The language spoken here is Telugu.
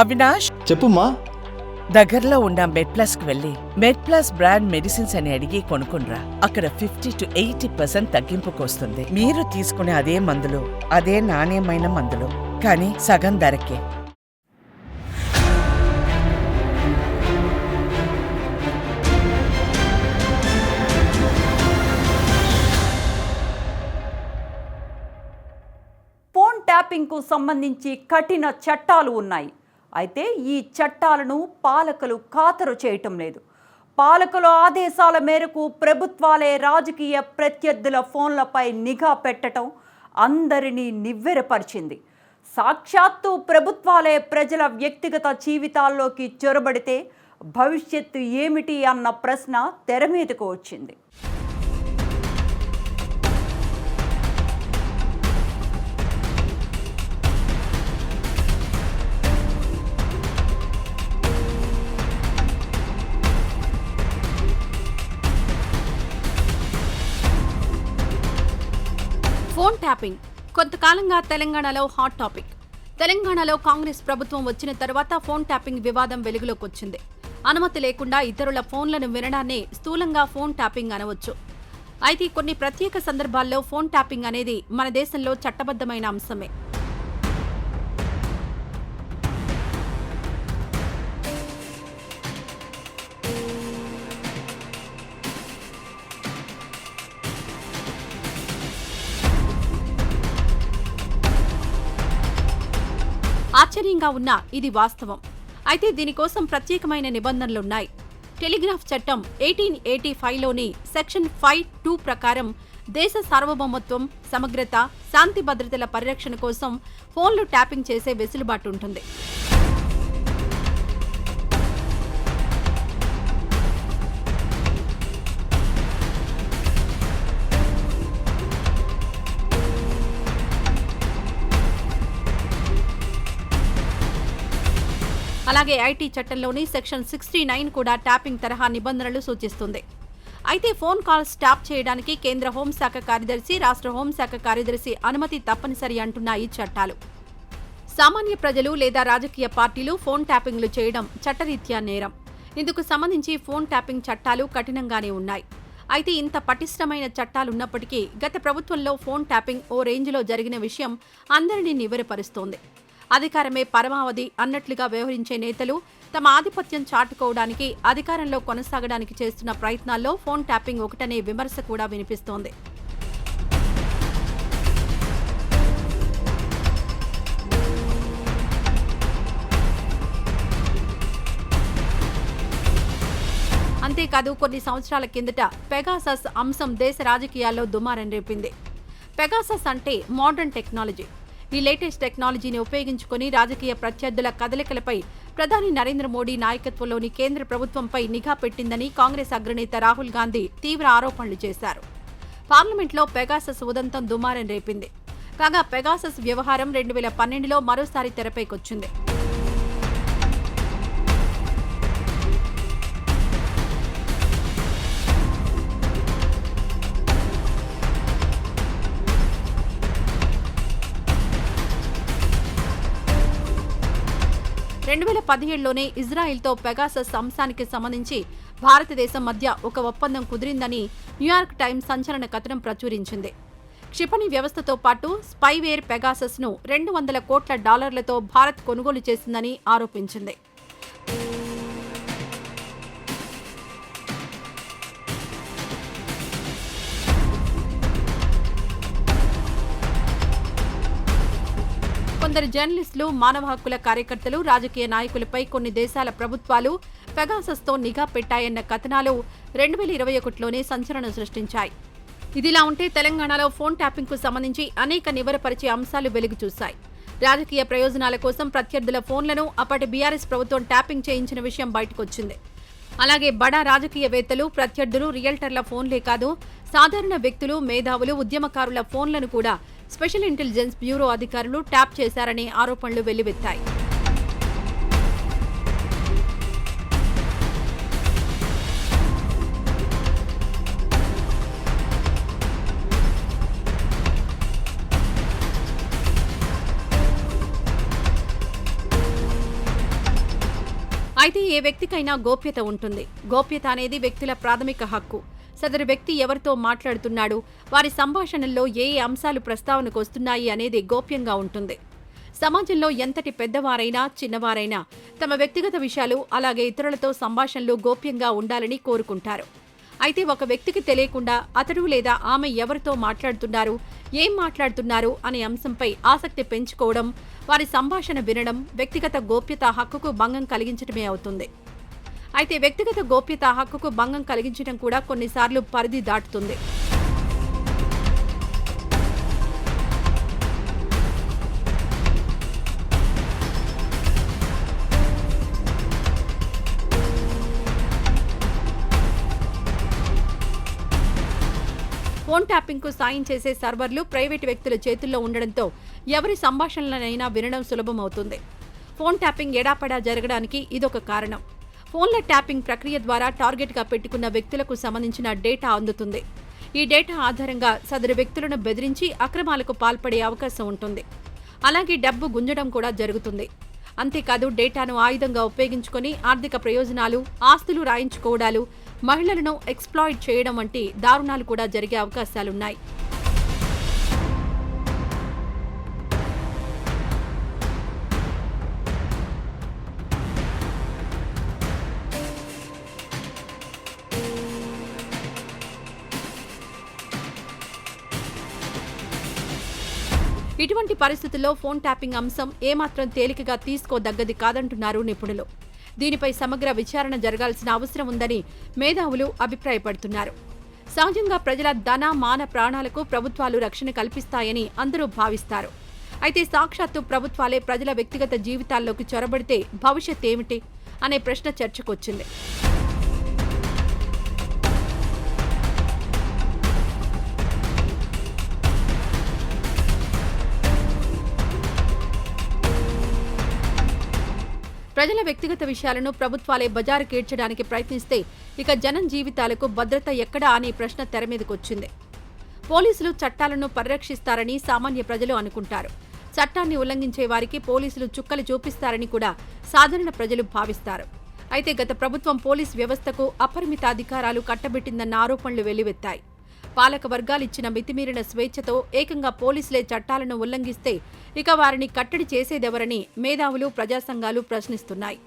అవినాష్? చెప్పుమా దగ్గరలో ఉన్న మెడ్ ప్లస్కు వెళ్ళి మెడ్ ప్లస్ బ్రాండ్ మెడిసిన్స్ అని అడిగి కొనుక్కునరా అక్కడ ఫిఫ్టీ టు ఎయిటీ పర్సెంట్ తగ్గింపుకు వస్తుంది మీరు తీసుకునే అదే మందులు అదే నాణ్యమైన మందులు. కానీ సగం ధరకే. ఫోన్ ట్యాపింగ్కు సంబంధించి కఠిన చట్టాలు ఉన్నాయి. అయితే ఈ చట్టాలను పాలకులు ఖాతరు చేయటం లేదు. పాలకుల ఆదేశాల మేరకు ప్రభుత్వాలే రాజకీయ ప్రత్యర్థుల ఫోన్లపై నిఘా పెట్టడం అందరినీ నివ్వెరపరిచింది. సాక్షాత్తు ప్రభుత్వాలే ప్రజల వ్యక్తిగత జీవితాల్లోకి చొరబడితే భవిష్యత్తు ఏమిటి అన్న ప్రశ్న తెర మీదకు వచ్చింది. ట్యాపింగ్. కొంతకాలంగా తెలంగాణలో హాట్ టాపిక్. తెలంగాణలో కాంగ్రెస్ ప్రభుత్వం వచ్చిన తర్వాత ఫోన్ ట్యాపింగ్ వివాదం వెలుగులోకి వచ్చింది అనుమతి లేకుండా ఇతరుల ఫోన్లను వినడాన్ని స్థూలంగా ఫోన్ ట్యాపింగ్ అనవచ్చు. అయితే కొన్ని ప్రత్యేక సందర్భాల్లో ఫోన్ ట్యాపింగ్ అనేది మన దేశంలో చట్టబద్ధమైన అంశమే. ఆశ్చర్యంగా ఉన్నా ఇది వాస్తవం. అయితే దీనికోసం ప్రత్యేకమైన నిబంధనలున్నాయి. టెలిగ్రాఫ్ చట్టం ఎయిటీన్ ఎయిటీ ఫైవ్లోని సెక్షన్ ఫైవ్ టూ ప్రకారం దేశ సార్వభౌమత్వం సమగ్రత శాంతి భద్రతల పరిరక్షణ కోసం ఫోన్లు ట్యాపింగ్ చేసే వెసులుబాటు ఉంటుంది. అలాగే ఐటీ చట్టంలోని సెక్షన్ సిక్స్టీ నైన్ కూడా ట్యాపింగ్ తరహా నిబంధనలు సూచిస్తుంది. అయితే ఫోన్ కాల్స్ ట్యాప్ చేయడానికి కేంద్ర హోంశాఖ కార్యదర్శి రాష్ట్ర హోంశాఖ కార్యదర్శి అనుమతి తప్పనిసరి అంటున్నాయి ఈ చట్టాలు. సామాన్య ప్రజలు లేదా రాజకీయ పార్టీలు ఫోన్ ట్యాపింగ్లు చేయడం చట్టరీత్యా నేరం. ఇందుకు సంబంధించి ఫోన్ ట్యాపింగ్ చట్టాలు కఠినంగానే ఉన్నాయి. అయితే ఇంత పటిష్టమైన చట్టాలున్నప్పటికీ గత ప్రభుత్వంలో ఫోన్ ట్యాపింగ్ ఓ రేంజ్లో జరిగిన విషయం అందరినీ నివ్వెరపరుస్తోంది. అధికారమే పరమావధి అన్నట్లుగా వ్యవహరించే నేతలు తమ ఆధిపత్యం చాటుకోవడానికి అధికారంలో కొనసాగడానికి చేస్తున్న ప్రయత్నాల్లో ఫోన్ ట్యాపింగ్ ఒకటనే విమర్శ కూడా వినిపిస్తోంది. అంతేకాదు కొన్ని సంవత్సరాల కిందట పెగాసస్ అంశం దేశ రాజకీయాల్లో దుమారం రేపింది. పెగాసస్ అంటే మోడర్న్ టెక్నాలజీ. ఈ లేటెస్ట్ టెక్నాలజీని ఉపయోగించుకుని రాజకీయ ప్రత్యర్థుల కదలికలపై ప్రధాని నరేంద్ర మోడీ నాయకత్వంలోని కేంద్ర ప్రభుత్వంపై నిఘా పెట్టిందని కాంగ్రెస్ అగ్రనేత రాహుల్ గాంధీ తీవ్ర ఆరోపణలు చేశారు. పార్లమెంట్లో పెగాసస్ ఉదంతం దుమారం రేపింది. కాగా పెగాసస్ వ్యవహారం రెండు వేల పన్నెండులో మరోసారి తెరపైకొచ్చింది. రెండు వేల పదిహేడులోనే ఇజ్రాయెల్తో పెగాసస్ అంశానికి సంబంధించి భారతదేశం మధ్య ఒక ఒప్పందం కుదిరిందని న్యూయార్క్ టైమ్స్ సంచలన కథనం ప్రచురించింది. క్షిపణి వ్యవస్థతో పాటు స్పైవేర్ పెగాసస్ను రెండు వందల కోట్ల డాలర్లతో భారత్ కొనుగోలు చేసిందని ఆరోపించింది. కొందరు జర్నలిస్టులు మానవ హక్కుల కార్యకర్తలు రాజకీయ నాయకులపై కొన్ని దేశాల ప్రభుత్వాలు పెగాసస్తో నిఘా పెట్టాయన్న కథనాలు రెండు వేల ఇరవై ఒకటిలోనే సంచలనం సృష్టించాయి. ఇదిలా ఉంటే తెలంగాణలో ఫోన్ ట్యాపింగ్కు సంబంధించి అనేక నివరపరిచే అంశాలు వెలుగు చూశాయి. రాజకీయ ప్రయోజనాల కోసం ప్రత్యర్థుల ఫోన్లను అప్పటి బీఆర్ఎస్ ప్రభుత్వం ట్యాపింగ్ చేయించిన విషయం బయటకొచ్చింది. అలాగే బడా రాజకీయవేత్తలు ప్రత్యర్థులు రియల్టర్ల ఫోన్లే కాదు సాధారణ వ్యక్తులు మేధావులు ఉద్యమకారుల ఫోన్లను కూడా స్పెషల్ ఇంటెలిజెన్స్ బ్యూరో అధికారులు ట్యాప్ చేశారనే ఆరోపణలు వెల్లువెత్తాయి. అయితే ఏ వ్యక్తికైనా గోప్యత ఉంటుంది. గోప్యత అనేది వ్యక్తుల ప్రాథమిక హక్కు. సదరు వ్యక్తి ఎవరితో మాట్లాడుతున్నాడు? వారి సంభాషణల్లో ఏ ఏ అంశాలు ప్రస్తావనకు వస్తున్నాయి అనేది గోప్యంగా ఉంటుంది. సమాజంలో ఎంతటి పెద్దవారైనా చిన్నవారైనా తమ వ్యక్తిగత విషయాలు అలాగే ఇతరులతో సంభాషణలు గోప్యంగా ఉండాలని కోరుకుంటారు. అయితే ఒక వ్యక్తికి తెలియకుండా అతడు లేదా ఆమె ఎవరితో మాట్లాడుతున్నారు ఏం మాట్లాడుతున్నారు అనే అంశంపై ఆసక్తి పెంచుకోవడం వారి సంభాషణ వినడం వ్యక్తిగత గోప్యత హక్కుకు భంగం కలిగించడమే అవుతుంది. అయితే వ్యక్తిగత గోప్యత హక్కుకు భంగం కలిగించడం కూడా కొన్నిసార్లు పరిధి దాటుతుంది. ఫోన్ ట్యాపింగ్కు సాయం చేసే సర్వర్లు ప్రైవేటు వ్యక్తుల చేతుల్లో ఉండడంతో ఎవరి సంభాషణలనైనా వినడం సులభమవుతుంది. ఫోన్ ట్యాపింగ్ ఎడాపడా జరగడానికి ఇదొక కారణం. ఫోన్ల ట్యాపింగ్ ప్రక్రియ ద్వారా టార్గెట్గా పెట్టుకున్న వ్యక్తులకు సంబంధించిన డేటా అందుతుంది. ఈ డేటా ఆధారంగా సదరు వ్యక్తులను బెదిరించి అక్రమాలకు పాల్పడే అవకాశం ఉంటుంది. అలాగే డబ్బు గుంజడం కూడా జరుగుతుంది. అంతేకాదు డేటాను ఆయుధంగా ఉపయోగించుకొని ఆర్థిక ప్రయోజనాలు ఆస్తులు రాయించుకోవడాలు మహిళలను ఎక్స్ప్లాయిట్ చేయడం వంటి దారుణాలు కూడా జరిగే అవకాశాలున్నాయి. ఇటువంటి పరిస్థితుల్లో ఫోన్ ట్యాపింగ్ అంశం ఏమాత్రం తేలికగా తీసుకోదగ్గది కాదంటున్నారు నిపుణులు. దీనిపై సమగ్ర విచారణ జరగాల్సిన అవసరం ఉందని మేధావులు అభిప్రాయపడుతున్నారు. సహజంగా ప్రజల ధన మాన ప్రాణాలకు ప్రభుత్వాలు రక్షణ కల్పిస్తాయని అందరూ భావిస్తారు. అయితే సాక్షాత్తు ప్రభుత్వాలే ప్రజల వ్యక్తిగత జీవితాల్లోకి చొరబడితే భవిష్యత్ ఏమిటి అనే ప్రశ్న చర్చకొచ్చింది. ప్రజల వ్యక్తిగత విషయాలను ప్రభుత్వాలే బజారుకేడ్చడానికి ప్రయత్నిస్తే ఇక జనం జీవితాలకు భద్రత ఎక్కడా అనే ప్రశ్న తెర మీదకొచ్చింది. పోలీసులు చట్టాలను పరిరక్షిస్తారని సామాన్య ప్రజలు అనుకుంటారు. చట్టాన్ని ఉల్లంఘించే వారికి పోలీసులు చుక్కలు చూపిస్తారని కూడా సాధారణ ప్రజలు భావిస్తారు. అయితే గత ప్రభుత్వం పోలీస్ వ్యవస్థకు అపరిమిత అధికారాలు కట్టబెట్టిందన్న ఆరోపణలు వెల్లువెత్తాయి. పాలక వర్గాలిచ్చిన మితిమీరిన స్వేచ్ఛతో ఏకంగా పోలీసులే చట్టాలను ఉల్లంఘిస్తే ఇక వారిని కట్టడి చేసేదెవరని మేధావులు ప్రజాసంఘాలు ప్రశ్నిస్తున్నాయి.